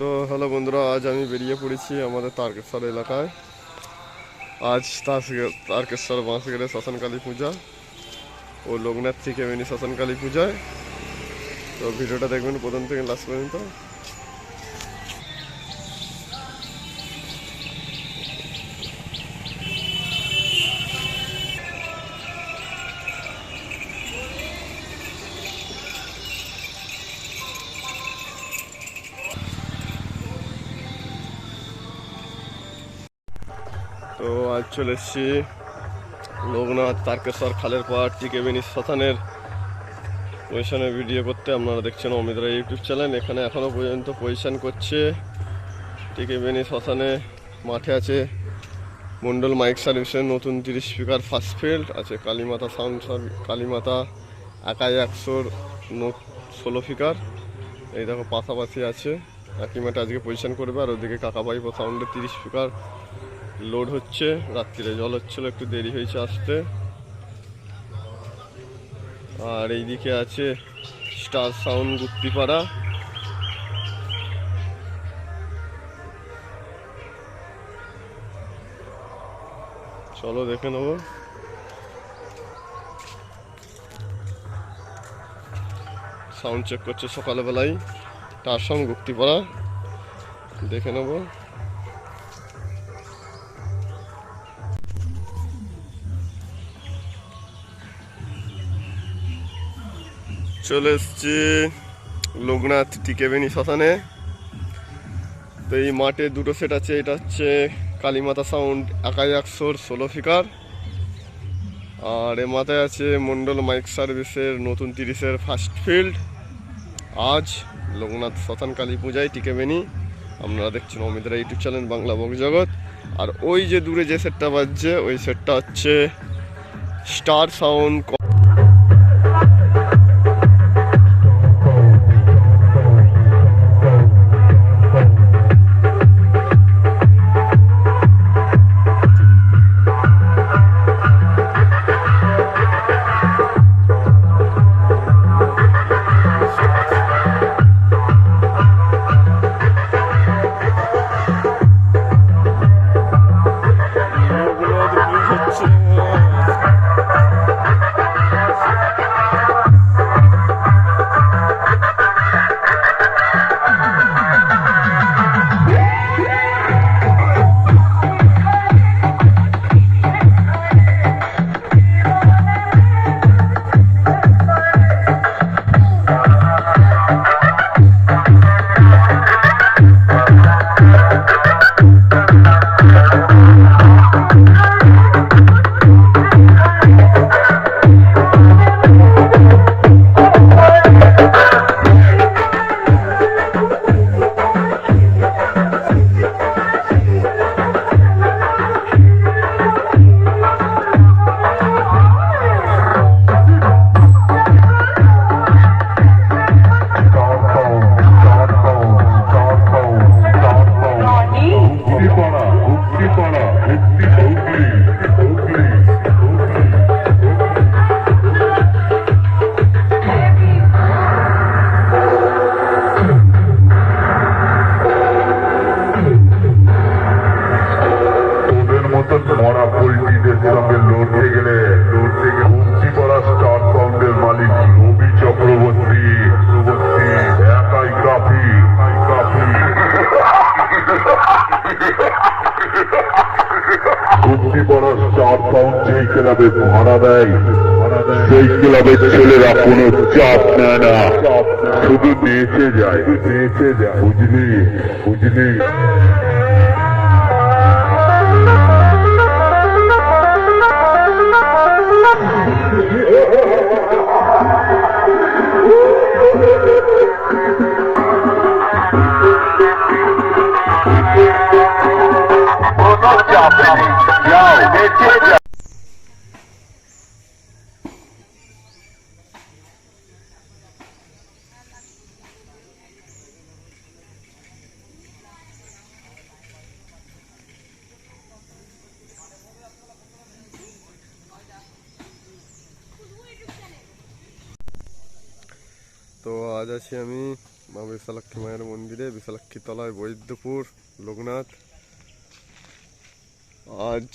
তো হ্যালো বন্ধুরা, আজ আমি বেরিয়ে পড়েছি আমাদের তারকেশ্বর এলাকায়। আজ তারকেশ্বর বাঁশগেড়ে শ্মশানকালী পূজা ও লোকনাথ থেকে মিনি শ্মশানকালী পূজায়। তো ভিডিওটা দেখবেন প্রথম থেকে লাস্ট পর্যন্ত। চলে এসেছি লোকনাথ তারকেশ্বর খালের পাড় টিকে বেনি শ্মশানের পজিশনে ভিডিও করতে। আপনারা দেখছেন অমিতরা ইউটিউব চ্যানেল। এখানে এখনও পর্যন্ত পজিশন করছে। টিকে বেনি শ্মশানে মাঠে আছে মন্ডল মাইক সার্ভিসের নতুন তিরিশ স্পিকার ফার্স্ট ফিল্ড আছে কালীমাতা সাউন্ড কালীমাতা একাই একশোর নোট ষোলো ফিকার এই দেখো পাশাপাশি আছে। মাঠে আজকে পজিশন করবে আর ওদিকে কাকাবাই সাউন্ডের তিরিশ স্পিকার লোড হচ্ছে, রাত্রিরে জল হচ্ছিল, একটু দেরি হয়েছে আসতে। আর এইদিকে আছে স্টার সাউন্ড গুপ্তিপাড়া। চলো দেখে নেব। সাউন্ড চেক করছে সকালবেলায়। তার সঙ্গে গুপ্তিপাড়া। দেখে নেব। চলে এসছি লোকনাথ টিকেবেনি শ্মশানে। তো এই মাঠে দুটো সেট আছে, এটা হচ্ছে কালীমাতা সাউন্ড একাই একশোর ষোলো ফিকার আর এ মাথায় আছে মন্ডল মাইক সার্ভিসের নতুন তিরিশের ফার্স্ট ফিল্ড আজ লোকনাথ শ্মশান কালী পূজায় টিকেবেনি। আপনারা দেখছেন অমিতরা ইউটিউব চ্যানেল বাংলা জগৎ। আর ওই যে দূরে যে সেটটা বাজছে, ওই সেটটা হচ্ছে স্টার সাউন্ড স্টার সাউন্ড যেই ক্লাবে ভাড়া দেয়, সেই ক্লাবের ছেলেরা কোনো চাপ নেয় না। শুধু নেচে যায়। নেচে যায়। বুঝলি? বুঝলি? কোনো চাপ তো আজ আছি আমি মা বিশালাক্ষী মায়ের মন্দিরে, বিশালাক্ষী তলায়, বৈদ্যপুর, লোকনাথ। আজ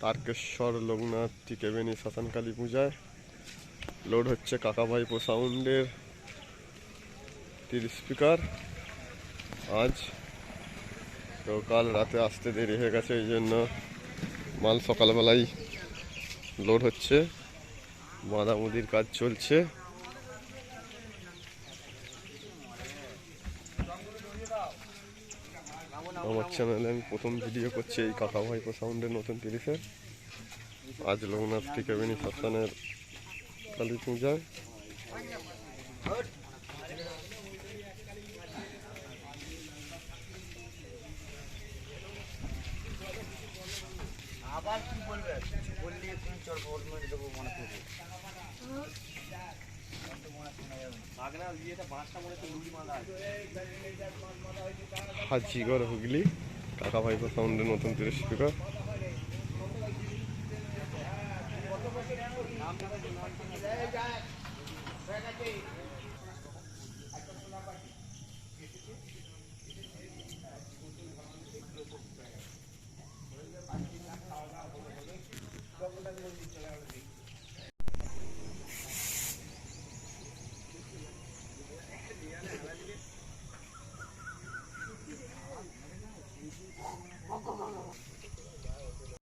তারকেশ্বর, লোকনাথ টিকেবেনি শ্মশানকালী পূজায়। লোড হচ্ছে কাকাভাইপো সাউন্ডের তিরিশ স্পিকার আজ তো কাল রাতে আসতে দেরি হয়ে গেছে, এই জন্য মাল সকালবেলায় লোড হচ্ছে। বাঁধামুদির কাজ চলছে। আমার চ্যানেলে আমি প্রথম ভিডিও করছি এই কাকা ভাইপো সাউন্ডের নতুন তিরিশে আজ লোকনাথ টিকাবিনী শ্মশানের কালী পূজায়। আবার কি বলবে? বললি তুমি মনে করব হাজিগড় হুগলি কাকা ভাইপো সাউন্ডের নতুন তিরিশ স্পিকার নাম